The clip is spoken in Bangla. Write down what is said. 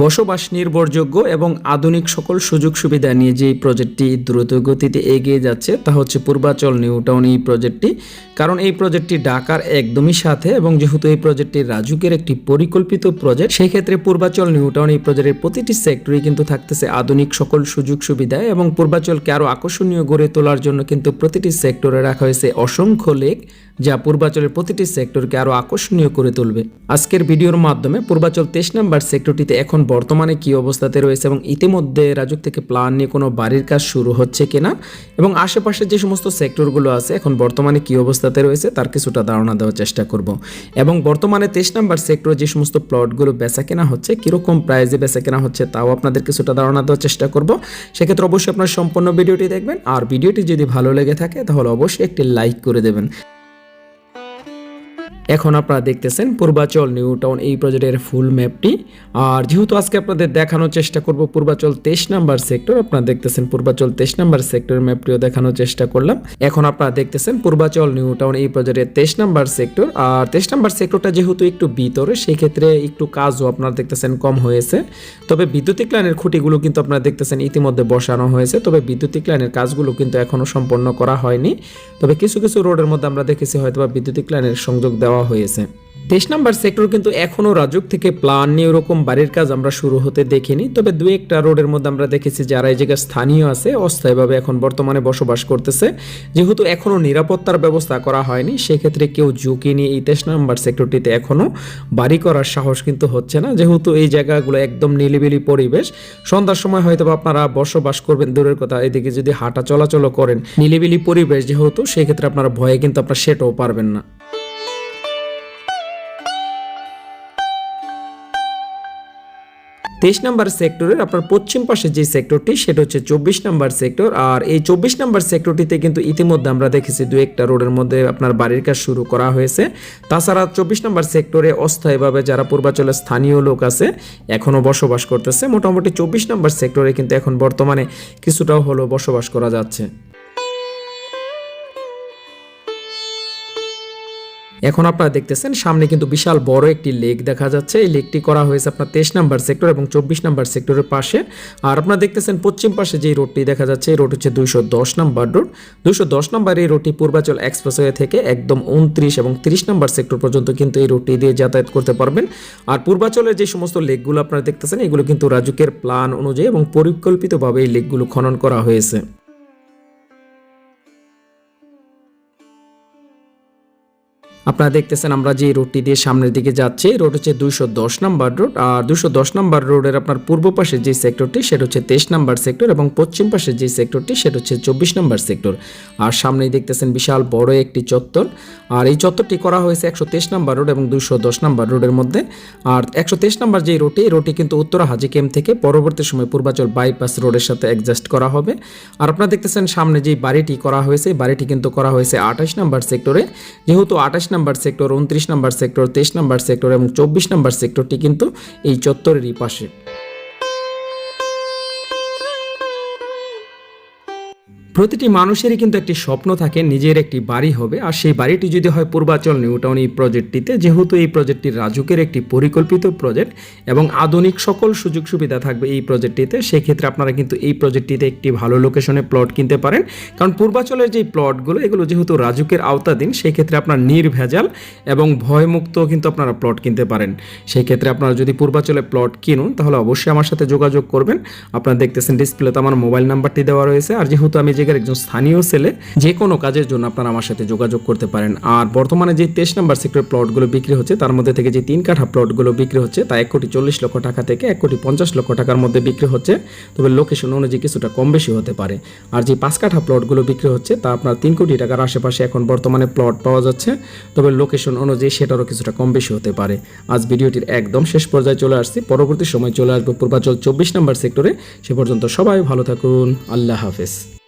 বসবাস নির্ভরযোগ্য এবং আধুনিক সকল সুযোগ সুবিধা নিয়ে যে প্রজেক্টটি দ্রুত গতিতে এগিয়ে যাচ্ছে, তা হচ্ছে পূর্বাচল নিউ টাউন এই প্রজেক্টটি। কারণ এই প্রজেক্টটি ঢাকার একদমই সাথে এবং যেহেতু এই প্রজেক্টটি রাজুকের একটি পরিকল্পিত প্রজেক্ট সেই ক্ষেত্রে পূর্বাচল নিউ টাউন এই প্রজেক্টের প্রতিটি সেক্টরে কিন্তু থাকতেছে আধুনিক সকল সুযোগ সুবিধা এবং পূর্বাচলকে আরও আকর্ষণীয় গড়ে তোলার জন্য কিন্তু প্রতিটি সেক্টরে রাখা হয়েছে অসংখ্য লেক, যা পূর্বাচলের প্রতিটি সেক্টরকে আরও আকর্ষণীয় করে তুলবে। আজকের ভিডিওর মাধ্যমে পূর্বাচল তেইশ নম্বর সেক্টরটিতে এখন বর্তমানে কি অবস্থাতে রয়েছে এবং ইতিমধ্যে রাজুক থেকে প্ল্যান নিয়ে কোনো বাড়ির কাজ শুরু হচ্ছে কিনা এবং আশেপাশে যে সমস্ত সেক্টরগুলো আছে, এখন বর্তমানে কি অবস্থাতে রয়েছে তার কিছুটা ধারণা দেওয়ার চেষ্টা করব। এবং বর্তমানে তেইশ নম্বর সেক্টরে যে সমস্ত প্লটগুলো বেচা কেনা হচ্ছে, কীরকম প্রাইজে বেচা কেনা হচ্ছে তাও আপনাদের কিছুটা ধারণা দেওয়ার চেষ্টা করব। সেক্ষেত্রে অবশ্যই আপনার সম্পূর্ণ ভিডিওটি দেখবেন আর ভিডিওটি যদি ভালো লেগে থাকে তাহলে অবশ্যই একটি লাইক করে দেবেন। এখন আপনারা দেখতেছেন পূর্বাচল নিউ টাউন এই প্রজেক্টের ফুল ম্যাপটি আর যেহেতু আজকে আপনাদের দেখানোর চেষ্টা করব পূর্বাচল তেইশ নাম্বার সেক্টর আপনারা দেখতেছেন পূর্বাচল তেইশ নাম্বার সেক্টর ম্যাপটিও দেখানোর চেষ্টা করলাম। এখন আপনারা দেখতেছেন পূর্বাচল নিউ টাউন এই প্রজেক্টের তেইশ নাম্বার সেক্টর আর তেইশ নাম্বার সেক্টরটা যেহেতু একটু ভিতরে সেই ক্ষেত্রে একটু কাজও আপনারা দেখতেছেন কম হয়েছে। তবে বিদ্যুতিক লাইনের খুঁটিগুলো কিন্তু আপনারা দেখতেছেন ইতিমধ্যে বসানো হয়েছে। তবে বিদ্যুতিক লাইনের কাজগুলো কিন্তু এখনও সম্পন্ন করা হয়নি। তবে কিছু কিছু রোডের মধ্যে আমরা দেখেছি হয়তো বা বিদ্যুতিক লাইনের সংযোগ দেওয়া হয়েছে। তেইশ নাম্বার সেক্টর কিন্তু এখনও রাজুক থেকে প্ল্যান নিয়ে ওরকম বাড়ির কাজ আমরা শুরু হতে দেখিনি। তবে দু একটা রোডের মধ্যে আমরা দেখেছি যারা এই জায়গায় স্থানীয় আছে, অস্থায়ীভাবে এখন বর্তমানে বসবাস করতেছে। যেহেতু এখনও নিরাপত্তার ব্যবস্থা করা হয়নি, সেক্ষেত্রে কেউ ঝুঁকি নিয়ে এই তেইশ নাম্বার সেক্টরটিতে এখনও বাড়ি করার সাহস কিন্তু হচ্ছে না। যেহেতু এই জায়গাগুলো একদম নিলিবিলি পরিবেশ, সন্ধ্যার সময় হয়তো আপনারা বসবাস করবেন, দূরের কথা। এদিকে যদি হাঁটা চলাচল করেন, নিলিবিলি পরিবেশ যেহেতু, সেক্ষেত্রে আপনারা ভয়ে কিন্তু আপনারা সেটাও পারবেন না। তেইশ নাম্বার সেক্টরের আপনার পশ্চিম পাশে যে সেক্টরটি, সেটা হচ্ছে চব্বিশ নাম্বার সেক্টর। আর এই চব্বিশ নাম্বার সেক্টরটিতে কিন্তু ইতিমধ্যে আমরা দেখেছি দু একটা রোডের মধ্যে আপনার বাড়ির কাজ শুরু করা হয়েছে। তাছাড়া চব্বিশ নাম্বার সেক্টরে অস্থায়ীভাবে যারা পূর্বাচলের স্থানীয় লোক আছে, এখনও বসবাস করতেছে। মোটামুটি চব্বিশ নাম্বার সেক্টরে কিন্তু এখন বর্তমানে কিছুটাও হলো বসবাস করা যাচ্ছে। এখন আপনারা দেখতেছেন, সামনে কিন্তু বিশাল বড় একটি লেক দেখা যাচ্ছে। এই লেকটি করা হয়েছে আপনার তেইশ নাম্বার সেক্টর এবং চব্বিশ নাম্বার সেক্টরের পাশে। আর আপনারা দেখতেছেন, পশ্চিম পাশে যে রোডটি দেখা যাচ্ছে, এই রোড হচ্ছে দুইশো দশ নাম্বার রোড। দুইশো দশ নাম্বার এই রোডটি পূর্বাচল এক্সপ্রেসওয়ে থেকে একদম উনত্রিশ এবং তিরিশ নাম্বার সেক্টর পর্যন্ত কিন্তু এই রোডটি দিয়ে যাতায়াত করতে পারবেন। আর পূর্বাচলের যে সমস্ত লেকগুলো আপনারা দেখতেছেন, এগুলো কিন্তু রাজুকের প্ল্যান অনুযায়ী এবং পরিকল্পিতভাবে এই লেকগুলো খনন করা হয়েছে। আপনারা দেখতেছেন আমরা যে রোডটি দিয়ে সামনের দিকে যাচ্ছি, রোড হচ্ছে দুইশো দশ নাম্বার রোড, আর দুইশো দশ নাম্বার রোডের আপনার পূর্ব পাশে যে সেক্টরটি সেটা হচ্ছে তেইশ নাম্বার সেক্টর এবং পশ্চিম পাশে যে সেক্টরটি সেটা হচ্ছে চব্বিশ নাম্বার সেক্টর। আর সামনেই দেখতেছেন বিশাল বড় একটি চত্বর, আর এই চত্বরটি করা হয়েছে একশো তেইশ নাম্বার রোড এবং দুইশো দশ নাম্বার রোডের মধ্যে। আর একশো তেইশ নাম্বার যে রোডটি, এই রোডটি কিন্তু উত্তরা হাজি ক্যাম্প থেকে পরবর্তী সময় পূর্বাচল বাইপাস রোডের সাথে অ্যাডজাস্ট করা হবে। আর আপনারা দেখতেছেন সামনে যে বাড়িটি করা হয়েছে বাড়িটি কিন্তু করা হয়েছে আঠাশ নাম্বার সেক্টরে। যেহেতু আঠাশ নাম্বার সেক্টর, উনত্রিশ নাম্বার সেক্টর, তেইশ নাম্বার সেক্টর এবং চব্বিশ নাম্বার সেক্টরটি কিন্তু এই চত্বরেরই পাশে। প্রতিটি মানুষেরই কিন্তু একটি স্বপ্ন থাকে, নিজের একটি বাড়ি হবে। আর সেই বাড়িটি যদি হয় পূর্বাচল নিউটাউন এই প্রজেক্টটিতে, যেহেতু এই প্রজেক্টটি রাজুকের একটি পরিকল্পিত প্রজেক্ট এবং আধুনিক সকল সুযোগ সুবিধা থাকবে এই প্রজেক্টটিতে, সেক্ষেত্রে আপনারা কিন্তু এই প্রজেক্টটিতে একটি ভালো লোকেশনে প্লট কিনতে পারেন। কারণ পূর্বাচলের যে প্লটগুলো এগুলো যেহেতু রাজুকের আওতাধীন সেই ক্ষেত্রে আপনার নির্ভেজাল এবং ভয়মুক্ত কিন্তু আপনারা প্লট কিনতে পারেন। সেই ক্ষেত্রে আপনারা যদি পূর্বাচলে প্লট কিনুন, তাহলে অবশ্যই আমার সাথে যোগাযোগ করবেন। আপনারা দেখতেছেন ডিসপ্লেতে আমার মোবাইল নাম্বারটি দেওয়া রয়েছে। আর যেহেতু আমি জায়গার একজন স্থানীয় ছেলে, যে কোনো কাজের জন্য আপনারা আমার সাথে যোগাযোগ করতে পারেন। আর বর্তমানে যে তেইশ নাম্বার সেক্টর প্লটগুলো বিক্রি হচ্ছে, তার মধ্যে থেকে যে তিন কাঠা প্লটগুলো বিক্রি হচ্ছে, তা এক কোটি চল্লিশ লক্ষ টাকা থেকে এক কোটি পঞ্চাশ লক্ষ টাকার মধ্যে বিক্রি হচ্ছে। তবে লোকেশন অনুযায়ী কিছুটা কম বেশি হতে পারে। আর যে পাঁচ কাঠা প্লটগুলো বিক্রি হচ্ছে, তা আপনার তিন কোটি টাকার আশেপাশে এখন বর্তমানে প্লট পাওয়া যাচ্ছে। তবে লোকেশন অনুযায়ী সেটারও কিছুটা কম বেশি হতে পারে। আজ ভিডিওটির একদম শেষ পর্যায়ে চলে আসছি। পরবর্তী সময় চলে আসব পূর্বাচল চব্বিশ নাম্বার সেক্টরে সে পর্যন্ত সবাই ভালো থাকুন। আল্লাহ হাফেজ।